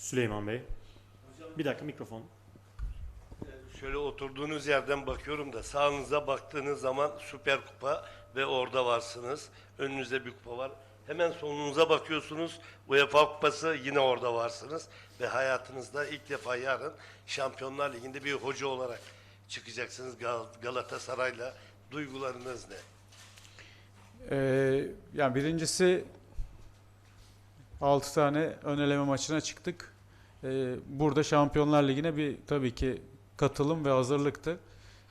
Süleyman Bey. Bir dakika mikrofon. Şöyle oturduğunuz yerden bakıyorum da sağınıza baktığınız zaman Süper Kupa ve orada varsınız. Önünüzde bir kupa var. Hemen solunuza bakıyorsunuz. UEFA Kupası yine orada varsınız. Ve hayatınızda ilk defa yarın Şampiyonlar Ligi'nde bir hoca olarak çıkacaksınız Gal- Galatasaray'la. Duygularınız ne? Ee, yani birincisi 6 tane ön eleme maçına çıktık. Ee, burada Şampiyonlar Ligi'ne bir tabii ki katılım ve hazırlıktı.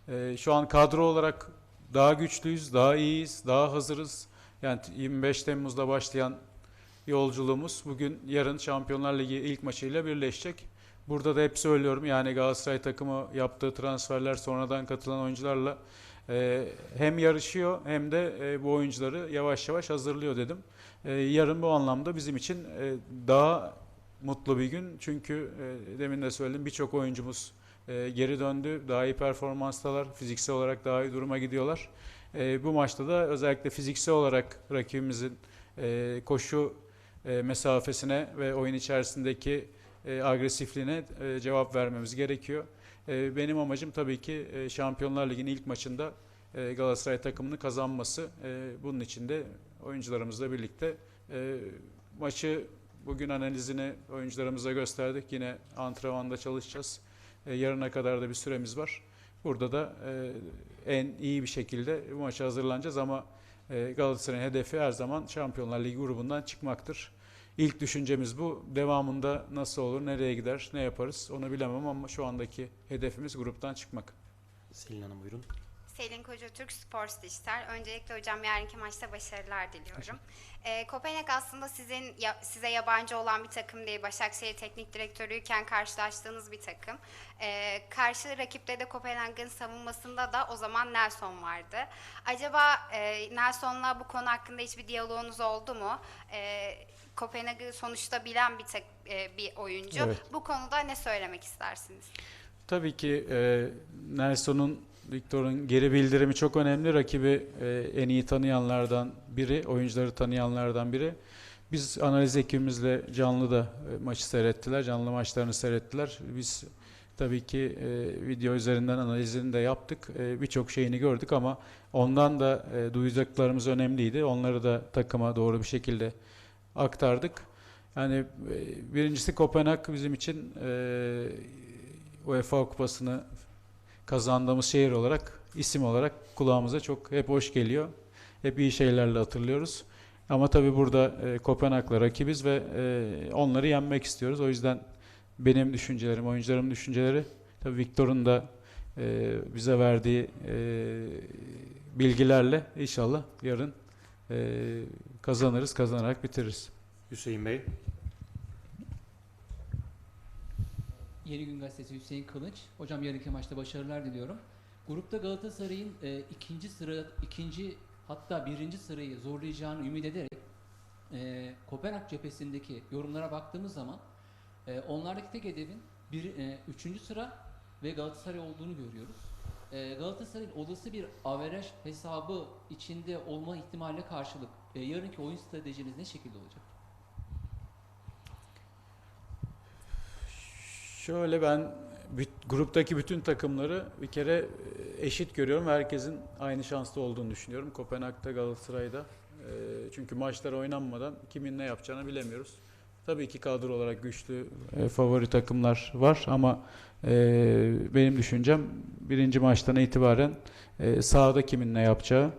Ee, şu an kadro olarak daha güçlüyüz, daha iyiyiz, daha hazırız. Yani 25 Temmuz'da başlayan yolculuğumuz bugün yarın Şampiyonlar Ligi ilk maçıyla birleşecek. Burada da hep söylüyorum yani Galatasaray takımı yaptığı transferler sonradan katılan oyuncularla e, hem yarışıyor hem de e, bu oyuncuları yavaş yavaş hazırlıyor dedim. E, yarın bu anlamda bizim için e, daha mutlu bir gün. Çünkü e, demin de söyledim birçok oyuncumuz e, geri döndü. Daha iyi performanstalar. Fiziksel olarak daha iyi duruma gidiyorlar. E, bu maçta da özellikle fiziksel olarak rakibimizin e, koşu e, mesafesine ve oyun içerisindeki e, agresifliğine e, cevap vermemiz gerekiyor. E, benim amacım tabii ki e, Şampiyonlar Ligi'nin ilk maçında e, Galatasaray takımını kazanması. E, bunun için de oyuncularımızla birlikte e, maçı bugün analizini oyuncularımıza gösterdik. Yine antrenmanda çalışacağız. E, yarına kadar da bir süremiz var. Burada da e, en iyi bir şekilde bu maça hazırlanacağız ama e, Galatasaray'ın hedefi her zaman Şampiyonlar Ligi grubundan çıkmaktır. İlk düşüncemiz bu. Devamında nasıl olur, nereye gider, ne yaparız onu bilemem ama şu andaki hedefimiz gruptan çıkmak. Selin Hanım buyurun. Selin Koca Türk Sports Dijital. Öncelikle hocam yarınki maçta başarılar diliyorum. Ee, Kopenhag aslında sizin ya- size yabancı olan bir takım değil. Başakşehir Teknik Direktörüyken karşılaştığınız bir takım. Ee, karşı rakipte de Kopenhag'ın savunmasında da o zaman Nelson vardı. Acaba e, Nelson'la bu konu hakkında hiçbir diyaloğunuz oldu mu? Ee, Kopenhag'ı sonuçta bilen bir tek, e, bir oyuncu. Evet. Bu konuda ne söylemek istersiniz? Tabii ki e, Nelson'un, Victor'un geri bildirimi çok önemli. Rakibi e, en iyi tanıyanlardan biri, oyuncuları tanıyanlardan biri. Biz analiz ekibimizle canlı da e, maçı seyrettiler, canlı maçlarını seyrettiler. Biz tabii ki e, video üzerinden analizini de yaptık. E, Birçok şeyini gördük ama ondan da e, duyacaklarımız önemliydi. Onları da takıma doğru bir şekilde aktardık. Yani e, birincisi Kopenhag bizim için e, UEFA Kupası'nı kazandığımız şehir olarak, isim olarak kulağımıza çok hep hoş geliyor. Hep iyi şeylerle hatırlıyoruz. Ama tabii burada e, Kopenhag'la rakibiz ve e, onları yenmek istiyoruz. O yüzden benim düşüncelerim, oyuncularımın düşünceleri, tabii Victor'un da e, bize verdiği e, bilgilerle inşallah yarın e, kazanırız, kazanarak bitiririz. Hüseyin Bey. Yeni Gün Gazetesi Hüseyin Kılıç. Hocam yarınki maçta başarılar diliyorum. Grupta Galatasaray'ın e, ikinci sıra, ikinci hatta birinci sırayı zorlayacağını ümit ederek e, Kopenhag cephesindeki yorumlara baktığımız zaman e, onlardaki tek hedefin bir, e, üçüncü sıra ve Galatasaray olduğunu görüyoruz. E, Galatasaray'ın olası bir averaj hesabı içinde olma ihtimaline karşılık e, yarınki oyun stratejiniz ne şekilde olacak? Şöyle ben gruptaki bütün takımları bir kere e, eşit görüyorum. Herkesin aynı şanslı olduğunu düşünüyorum. Kopenhag'da, Galatasaray'da. E, Çünkü maçlar oynanmadan kimin ne yapacağını bilemiyoruz. Tabii ki kadro olarak güçlü e, favori takımlar var ama benim düşüncem birinci maçtan itibaren sahada kimin ne yapacağı.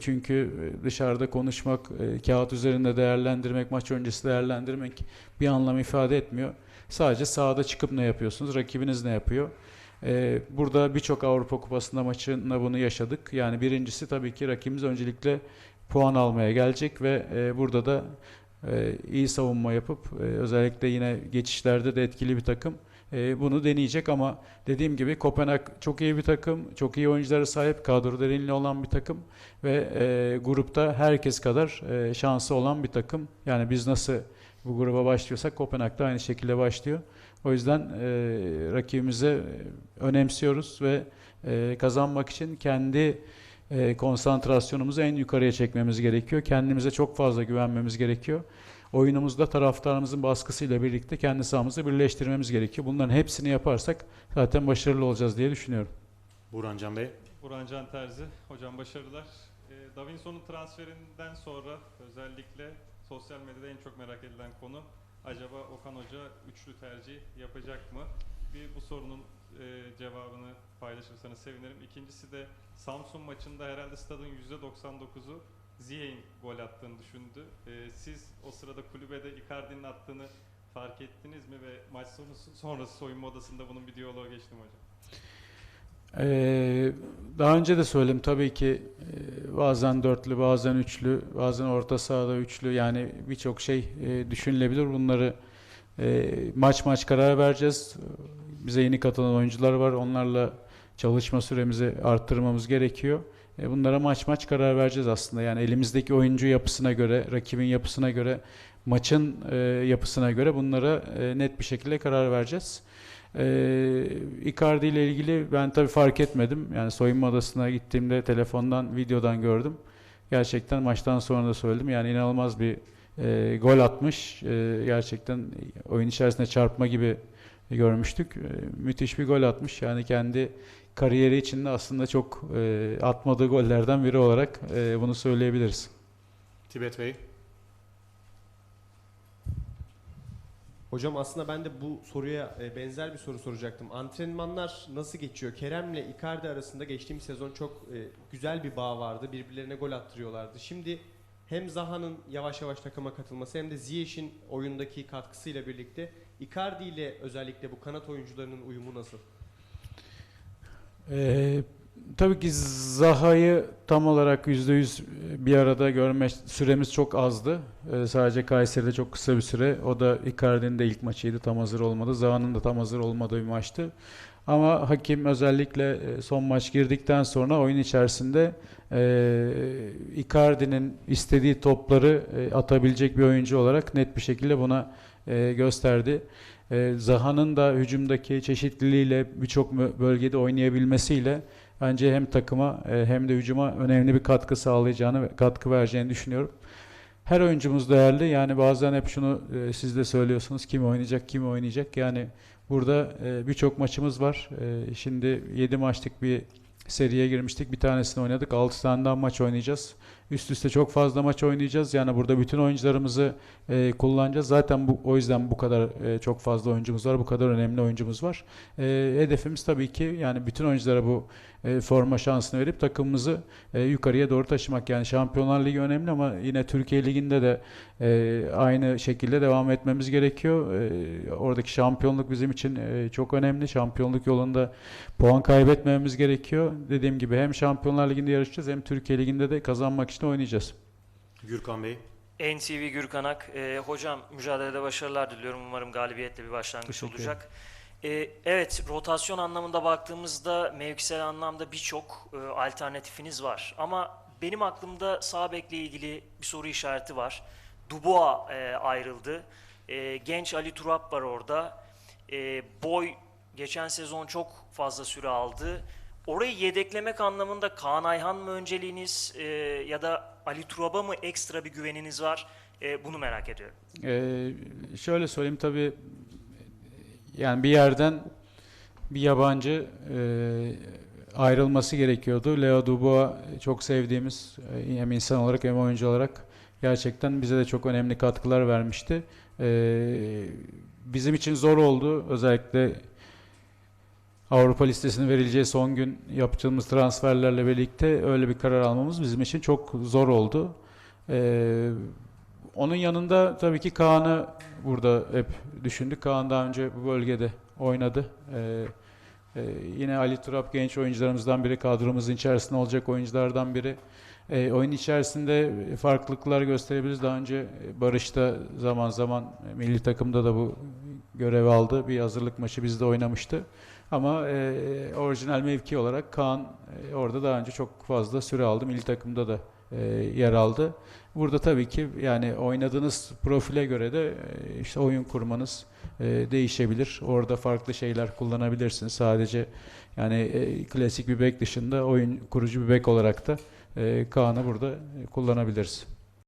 Çünkü dışarıda konuşmak, kağıt üzerinde değerlendirmek, maç öncesi değerlendirmek bir anlam ifade etmiyor. Sadece sahada çıkıp ne yapıyorsunuz, rakibiniz ne yapıyor? Ee, burada birçok Avrupa Kupası'nda maçında bunu yaşadık. Yani birincisi tabii ki rakibimiz öncelikle puan almaya gelecek ve e, burada da e, iyi savunma yapıp e, özellikle yine geçişlerde de etkili bir takım e, bunu deneyecek ama dediğim gibi Kopenhag çok iyi bir takım, çok iyi oyunculara sahip, kadro derinliği olan bir takım ve e, grupta herkes kadar e, şansı olan bir takım. Yani biz nasıl bu gruba başlıyorsak Kopenhag da aynı şekilde başlıyor. O yüzden e, rakibimize önemsiyoruz ve e, kazanmak için kendi e, konsantrasyonumuzu en yukarıya çekmemiz gerekiyor. Kendimize çok fazla güvenmemiz gerekiyor. oyunumuzda taraftarımızın baskısıyla birlikte kendi sahamızı birleştirmemiz gerekiyor. Bunların hepsini yaparsak zaten başarılı olacağız diye düşünüyorum. Burhan Can Bey. Burhan Can Terzi. Hocam başarılar. E, Davinson'un transferinden sonra özellikle sosyal medyada en çok merak edilen konu acaba Okan Hoca üçlü tercih yapacak mı? Bir bu sorunun e, cevabını paylaşırsanız sevinirim. İkincisi de Samsun maçında herhalde stadın %99'u Ziyech'in gol attığını düşündü. E, siz o sırada kulübede Icardi'nin attığını fark ettiniz mi ve maç sonrası, sonrası soyunma odasında bunun bir diyaloğu geçti mi hocam? Ee, daha önce de söyledim tabii ki e, bazen dörtlü, bazen üçlü, bazen orta sahada üçlü yani birçok şey e, düşünülebilir. Bunları e, maç maç karar vereceğiz. Bize yeni katılan oyuncular var. Onlarla çalışma süremizi arttırmamız gerekiyor. Bunlara maç maç karar vereceğiz aslında. Yani elimizdeki oyuncu yapısına göre, rakibin yapısına göre, maçın yapısına göre bunlara net bir şekilde karar vereceğiz. Ee, Icardi ile ilgili ben tabii fark etmedim. Yani soyunma odasına gittiğimde telefondan, videodan gördüm. Gerçekten maçtan sonra da söyledim. Yani inanılmaz bir e, gol atmış. E, gerçekten oyun içerisinde çarpma gibi görmüştük. E, müthiş bir gol atmış. Yani kendi kariyeri içinde aslında çok e, atmadığı gollerden biri olarak e, bunu söyleyebiliriz. Tibet Bey. Hocam aslında ben de bu soruya e, benzer bir soru soracaktım. Antrenmanlar nasıl geçiyor? Kerem'le Icardi arasında geçtiğimiz sezon çok e, güzel bir bağ vardı. Birbirlerine gol attırıyorlardı. Şimdi hem Zaha'nın yavaş yavaş takıma katılması hem de Ziyech'in oyundaki katkısıyla birlikte Icardi ile özellikle bu kanat oyuncularının uyumu nasıl? Ee, tabii ki Zaha'yı tam olarak %100 bir arada görme süremiz çok azdı. Ee, sadece Kayseri'de çok kısa bir süre. O da Icardi'nin de ilk maçıydı. Tam hazır olmadı. Zaha'nın da tam hazır olmadığı bir maçtı. Ama hakim özellikle e, son maç girdikten sonra oyun içerisinde e, Icardi'nin istediği topları e, atabilecek bir oyuncu olarak net bir şekilde buna e, gösterdi. E, Zaha'nın da hücumdaki çeşitliliğiyle birçok bölgede oynayabilmesiyle bence hem takıma e, hem de hücuma önemli bir katkı sağlayacağını katkı vereceğini düşünüyorum. Her oyuncumuz değerli. Yani bazen hep şunu e, siz de söylüyorsunuz. Kim oynayacak, kim oynayacak. Yani burada e, birçok maçımız var. Şimdi 7 maçlık bir seriye girmiştik. Bir tanesini oynadık. 6 tane daha maç oynayacağız. Üst üste çok fazla maç oynayacağız. Yani burada bütün oyuncularımızı e, kullanacağız. Zaten bu o yüzden bu kadar e, çok fazla oyuncumuz var. Bu kadar önemli oyuncumuz var. E, hedefimiz tabii ki yani bütün oyunculara bu e, forma şansını verip takımımızı e, yukarıya doğru taşımak. Yani Şampiyonlar Ligi önemli ama yine Türkiye Ligi'nde de e, aynı şekilde devam etmemiz gerekiyor. E, oradaki şampiyonluk bizim için e, çok önemli. Şampiyonluk yolunda puan kaybetmememiz gerekiyor. Dediğim gibi hem Şampiyonlar Ligi'nde yarışacağız hem Türkiye Ligi'nde de kazanmak için oynayacağız. Gürkan Bey. NTV Gürkanak. Ee, hocam mücadelede başarılar diliyorum. Umarım galibiyetle bir başlangıç Teşekkür olacak. Ee, evet rotasyon anlamında baktığımızda mevkisel anlamda birçok e, alternatifiniz var. Ama benim aklımda sağ bekle ilgili bir soru işareti var. Dubois e, ayrıldı. E, genç Ali Turap var orada. E, boy geçen sezon çok fazla süre aldı. Orayı yedeklemek anlamında Kaan Ayhan mı önceliğiniz e, ya da Ali Turab'a mı ekstra bir güveniniz var? E, bunu merak ediyorum. Ee, şöyle söyleyeyim tabii yani bir yerden bir yabancı e, ayrılması gerekiyordu. Leo Dubois çok sevdiğimiz e, hem insan olarak hem oyuncu olarak gerçekten bize de çok önemli katkılar vermişti. Ee, bizim için zor oldu. Özellikle Avrupa listesinin verileceği son gün yaptığımız transferlerle birlikte öyle bir karar almamız bizim için çok zor oldu. Ee, onun yanında tabii ki Kaan'ı burada hep düşündük. Kaan daha önce bu bölgede oynadı. Ee, e, yine Ali Turap genç oyuncularımızdan biri, kadromuzun içerisinde olacak oyunculardan biri. Ee, oyun içerisinde farklılıklar gösterebiliriz. Daha önce Barış'ta zaman zaman milli takımda da bu görev aldı. Bir hazırlık maçı bizde oynamıştı. Ama e, orijinal mevki olarak Kaan e, orada daha önce çok fazla süre aldı. Milli takımda da e, yer aldı. Burada tabii ki yani oynadığınız profile göre de e, işte oyun kurmanız e, değişebilir. Orada farklı şeyler kullanabilirsiniz. Sadece yani e, klasik bir bek dışında oyun kurucu bir bek olarak da e, Kaan'ı burada kullanabiliriz.